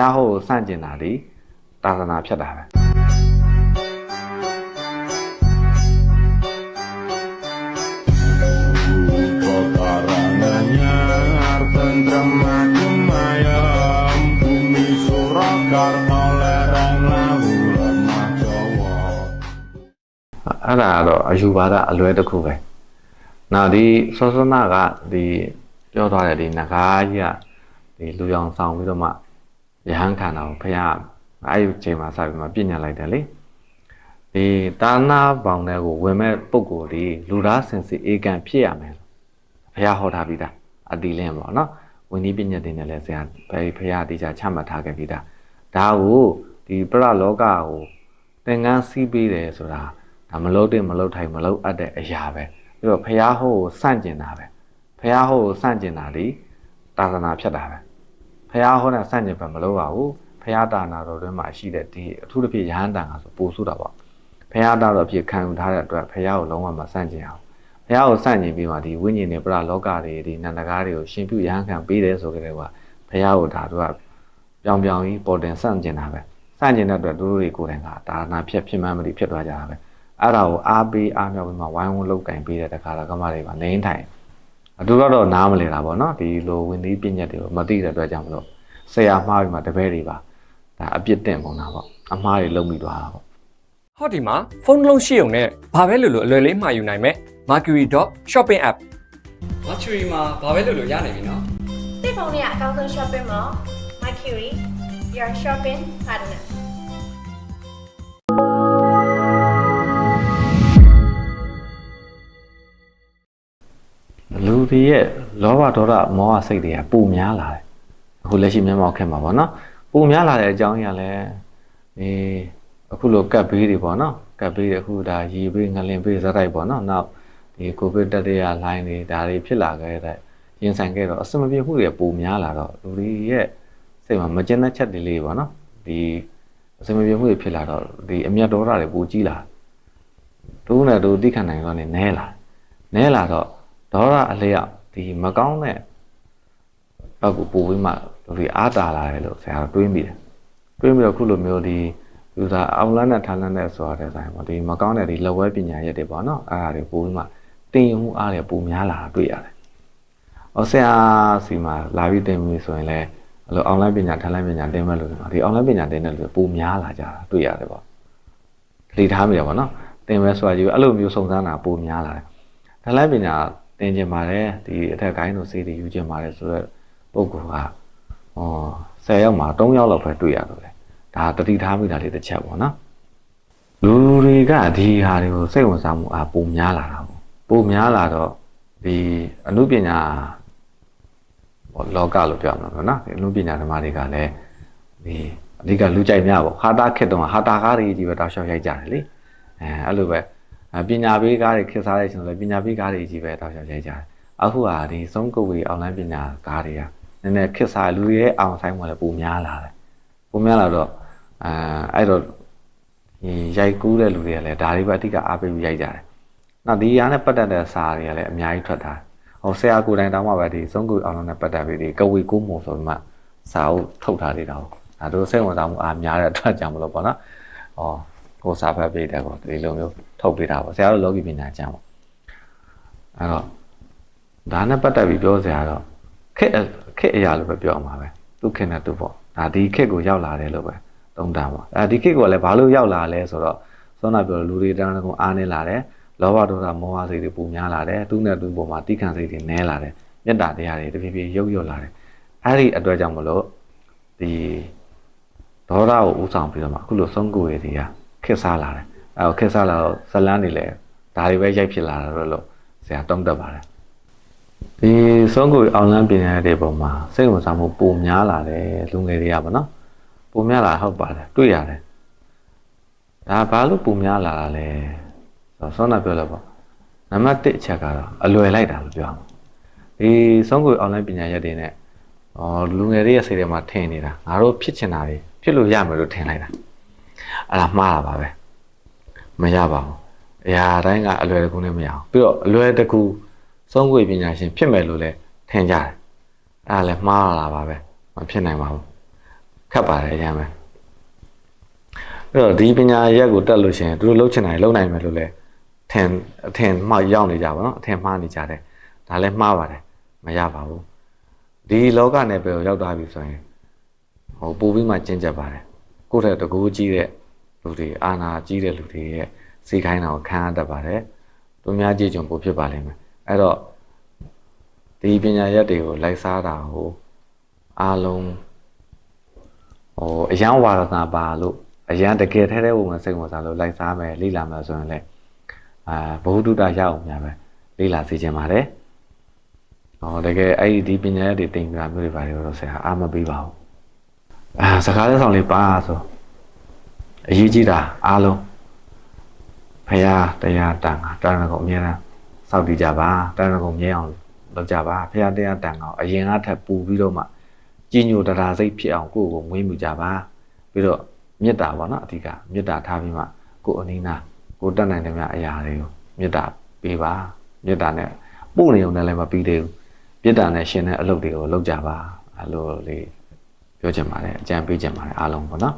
ះဟောကိုစန့်ကျင်တာဒီသာသနာဖြစ်တာပဲ Pekarangannya tentrem adem ayam Bumi Surakarta lereng lahu lemah Jawa အဲ့ဒါကတော့အယူပါဒအလွဲတစ်ခုပဲ။နောက်ဒီစောစောနာကဒီပြောထားတဲ့ဒီနဂါးကြီးကဒီလူရောင်ဆောင်ပြီးတော့မှ ယဟန်ခံတာကိုဖះအဲ့ဒီအချိန်မှာစပြီးမှပြညတ်လိုက်တယ်လေ။ဒီတာနာပေါင်တဲ့ကိုဝင်မဲ့ပုံကိုယ်ဒီလူသားစင်စစ်အေကံဖြစ်ရမယ်လို့ဖះဟောထားပြီးသားအတီလင်းပေါ့နော်။ဝိနည်းပညာတင်တယ်လဲဆရာဖះဖះတေချာချမှတ်ထားခဲ့ပြီးသား။ဒါကိုဒီပရလောကကိုသင်္ကန်းစီးပေးတယ်ဆိုတာဒါမလုပ်တဲ့မလုပ်ထိုင်မလုပ်အပ်တဲ့အရာပဲပြီးတော့ဖះဟိုးကိုစန့်ကျင်တာပဲဖះဟိုးကိုစန့်ကျင်တာဒီသာသနာဖြစ်တာပဲ ဖះဟိုးနဲ့စန့်ကျင်ပဲမလုပ်ပါဘူးဖះတာနာတော်တွင်မှာရှိတဲ့ဒီအထူးသဖြင့်ရဟန်းတန်ကဆိုပို့ဆိုတာပေါ့ဖះတာတော်ဖြစ်ခံယူထားတဲ့အတွက်ဖះကိုလုံးဝမစန့်ကျင်အောင်ဖះကိုစန့်ကျင်ပြီးမှဒီဝိညာဉ်တွေပရလောကတွေဒီနန္ဒကားတွေကိုရှင်ပြုရဟန်းခံပေးတယ်ဆိုကြတဲ့ကဖះကိုဒါတို့ကပြောင်ပြောင်ကြီးပေါ်တင်စန့်ကျင်တာပဲစန့်ကျင်တဲ့အတွက်တို့တွေကိုယ်တိုင်ကဒါနာဖြစ်ဖြစ်မှန်းမလို့ဖြစ်သွားကြတာပဲအဲ့ဒါကိုအားပေးအားမြောက်ပြီးမှဝိုင်းဝန်းလုပ်ကင်ပေးတဲ့တခါတော့ကမတွေပါနေထိုင် အတူတော့နားမလဲတာပေါ့နော်ဒီလိုဝင်သီးပညတ်တွေကိုမသိတဲ့အတွက်ကြောင့်မလို့ဆရာမှားပြီးမှတပည့်တွေပါဒါအပြစ်တင်ပုံတာပေါ့အမှားတွေလုံးပြီးသွားတာပေါ့ဟောဒီမှာဖုန်းတစ်လုံးရှိုံနဲ့ဘာပဲလို့လို့အလွယ်လေးမှာယူနိုင်မဲ့ mercury.shopping app mercury မှာဘာပဲလို့လို့ရနိုင်ပြီနော်တိတ်ဖုန်းလေးကအကောင်းဆုံး shopping mall Mercury your shopping partner တွေရဲ့လောဘဒေါသမောဟစိတ်တွေကပူများလာတယ်အခုလက်ရှိမျက်မှောက်ခက်မှာပေါ့နော်ပူများလာတဲ့အကြောင်းကြီးကလည်းဒီအခုလိုကပ်ဘေးတွေပေါ့နော်ကပ်ဘေးတွေအခုဒါရေဘေးငလင်ဘေးဇက်တိုက်ပေါ့နော်နောက်ဒီကိုဗစ်တတိယလိုင်းတွေဒါတွေဖြစ်လာခဲ့တဲ့ရင်ဆိုင်ခဲ့တော့အစမပြေမှုတွေပူများလာတော့လူတွေရဲ့စိတ်မှာမကျဉ်းတဲ့ချက်တွေလေးပေါ့နော်ဒီအစမပြေမှုတွေဖြစ်လာတော့ဒီအမျက်ဒေါသတွေပူကြီးလာတူးနဲ့တူတိခံနိုင်တော့နေနဲလာနဲလာတော့ ဒေါသအလျောက်ဒီမကောင်းတဲ့ဘက်ကိုပို့ပြီးမှလူတွေအားတာလာတယ်လို့ဆရာကတွေးမိတယ်တွေးပြီးတော့ခုလိုမျိုးဒီလူသားအောင်လန်းနဲ့ထားလန်းတဲ့ဆိုရတဲ့ဆိုင်ပေါ့ဒီမကောင်းတဲ့ဒီလက်ဝဲပညာရက်တွေပေါ့နော်အဲ့ဒါတွေပို့ပြီးမှတင်ယူမှုအားတွေပိုများလာတာတွေ့ရတယ်။ဟောဆရာစီမှာလာပြီးတင်ပြီးဆိုရင်လည်းအဲ့လိုအွန်လိုင်းပညာထားလန်းပညာတင်မဲ့လို့ဒီမှာဒီအွန်လိုင်းပညာတင်တဲ့လူတွေပိုများလာကြတာတွေ့ရတယ်ပေါ့။သတိထားမိတယ်ပေါ့နော်။တင်မဲ့ဆိုတာကြီးအဲ့လိုမျိုးစုံစမ်းတာပိုများလာတယ်။ထားလန်းပညာ တင်ကျင်ပါတယ်ဒီအထက်ကိုင်းတို့စေးတွေယူကျင်ပါတယ်ဆိုတော့ပုံကဟော10ယောက်မှာ3ယောက်လောက်ပဲတွေ့ရတော့တယ်ဒါတတိထားမိတာလေးတစ်ချက်ပေါ့နော်လူတွေကဒီဟာတွေကိုစိတ်ဝင်စားမှုအားပုံများလာတာပေါ့ပုံများလာတော့ဒီအမှုပညာဟောလောကလို့ပြောမှာပေါ့နော်ဒီအမှုပညာဓမ္မတွေကလည်းဒီအဓိကလူကြိုက်များပေါ့ဟာတာခက်တော့ဟာတာကားတွေကြီးပဲတောက်လျှောက်ရိုက်ကြတယ်လေအဲအဲ့လိုပဲအဲ ပညာပေးကားတွေခေတ်စားတဲ့ကျွန်တော်လည်းပညာပေးကားတွေကြီးပဲတောက်လျှောက်ရိုက်ကြတယ်အခုဟာဒီဆုံးကုတ်ဝေအွန်လိုင်းပညာကားတွေကနည်းနည်းခေတ်စားလူတွေရဲ့အောင်ဆိုင်မှလည်းပုံများလာတယ်ပုံများလာတော့အဲအဲ့တော့ဒီရိုက်ကူးတဲ့လူတွေကလည်းဒါတွေပဲအဓိကအားပေးပြီးရိုက်ကြတယ်နောက်ဒီရားနဲ့ပတ်သက်တဲ့စာတွေကလည်းအများကြီးထွက်တာဟိုဆရာကိုယ်တိုင်တောင်းမှပဲဒီဆုံးကုတ်အွန်လိုင်းနဲ့ပတ်သက်ပြီးဒီကဝေကူးမှုဆိုပြီးမှစာအုပ်ထုတ်ထားသေးတာဟုတ်ဒါတို့စိတ်ဝင်စားမှုအားများတဲ့အတွက်ကြောင့်မလို့ပေါ့နော်ဟော ကိုယ်စာဖတ်ပေးတယ်ပေါ့ဒီလိုမျိုးထုတ်ပေးတာပေါ့ဆရာတို့လောကီပညာကျမ်းပေါ့အဲ့တော့ဒါနဲ့ပတ်သက်ပြီးပြောစရာတော့ခက်ခက်အရာလို့ပဲပြောအောင်ပါပဲသူခက်နဲ့သူပေါ့ဒါဒီခက်ကိုရောက်လာတယ်လို့ပဲသုံးတာပေါ့အဲဒီခက်ကိုလည်းဘာလို့ရောက်လာလဲဆိုတော့စောနာပြောလူတွေတန်းတန်းအားနေလာတယ်လောဘဒေါသမောဟစိတ်တွေပူများလာတယ်သူနဲ့သူပေါ်မှာတိခန့်စိတ်တွေနည်းလာတယ်မေတ္တာတရားတွေတဖြည်းဖြည်းရုပ်ရွတ်လာတယ်အဲ့ဒီအတွက်ကြောင့်မလို့ဒီဒေါသကိုဥဆောင်ပြီးတော့မှအခုလိုဆုံးကိုရည်တွေက ခက်စားလာတယ်အဲတော့ခက်စားလာတော့ဇလန်းနေလဲဒါတွေပဲရိုက်ဖြစ်လာတာတော့လို့ဆရာတုံးတက်ပါတယ်ဒီဆုံးကိုအောင်လန်းပြင်ရတဲ့ပုံမှာစိတ်ဝင်စားမှုပုံများလာတယ်လူငယ်တွေကပေါ့နော်ပုံများလာဟုတ်ပါတယ်တွေ့ရတယ်ဒါဘာလို့ပုံများလာတာလဲဆိုတော့ဆောနာပြောလို့ပေါ့နံပါတ်1အချက်ကတော့အလွယ်လိုက်တာလို့ပြောအောင်ဒီဆုံးကိုအောင်လန်းပညာရက်တွေနဲ့အော်လူငယ်တွေရဲ့စိတ်ထဲမှာထင်နေတာငါတို့ဖြစ်ချင်တာတွေဖြစ်လို့ရမယ်လို့ထင်လိုက်တာ အဲ့ဒါမှားတာပါပဲမရပါဘူးအရာတိုင်းကအလွယ်တကူနဲ့မရအောင်ပြီးတော့အလွယ်တကူစုံးကွေပညာရှင်ဖြစ်မယ်လို့လည်းထင်ကြတယ်အဲ့ဒါလည်းမှားလာပါပဲမဖြစ်နိုင်ပါဘူးခက်ပါတယ်အရင်ပဲအဲ့တော့ဒီပညာရက်ကိုတက်လို့ရှိရင်သူတို့လှုပ်ချင်တယ်လှုပ်နိုင်မယ်လို့လဲထင်အထင်မှားရောက်နေကြပါတော့အထင်မှားနေကြတယ်ဒါလည်းမှားပါတယ်မရပါဘူးဒီလောကနယ်ပယ်ကိုရောက်သွားပြီဆိုရင်ဟိုပို့ပြီးမှကျင့်ကြပါတယ်ကိုယ့်ထက်တကူကြီးတဲ့ လူတွေအာနာကြီးတဲ့လူတွေရဲ့စိတ်ခိုင်းတာကိုခံရတတ်ပါတယ်သူများကြည့်ကြုံပို့ဖြစ်ပါလိမ့်မယ်အဲ့တော့ဒီပညာရက်တွေကိုလိုက်စားတာဟိုအားလုံးဟိုအရန်ဝါဒနာပါလို့အရန်တကယ်ထဲထဲဝင်စိတ်ဝင်စားလို့လိုက်စားမယ်လိလာမယ်ဆိုရင်လည်းအာဘဝတုတ္တရအောင်များပဲလိလာစေချင်ပါတယ်ဟောတကယ်အဲ့ဒီဒီပညာရက်တွေတင်ပြတာမျိုးတွေပါတယ်တော့ဆရာအားမပေးပါဘူးအာစကားလက်ဆောင်လေးပါဆို အရေးကြီးတာအားလုံးဖရာတရားတန်ခါတန်ခါကိုအများအားစောင့်တည်ကြပါတန်ခါကိုမြဲအောင်လုပ်ကြပါဖရာတရားတန်ခါကိုအရင်ကထပ်ပူပြီးတော့မှကြီးညိုတရားစိတ်ဖြစ်အောင်ကိုယ့်ကိုမွေးမြူကြပါပြီးတော့မေတ္တာပေါ့နော်အဓိကမေတ္တာထားပြီးမှကိုယ်အနည်းနာကိုယ်တတ်နိုင်တဲ့မြအရာတွေကိုမေတ္တာပေးပါမေတ္တာနဲ့ပို့နေုံနဲ့လည်းမပြီးသေးဘူးမေတ္တာနဲ့ရှင်တဲ့အလုပ်တွေကိုလုပ်ကြပါအဲ့လိုလေးပြောချင်ပါတယ်အကြံပေးချင်ပါတယ်အားလုံးပေါ့နော်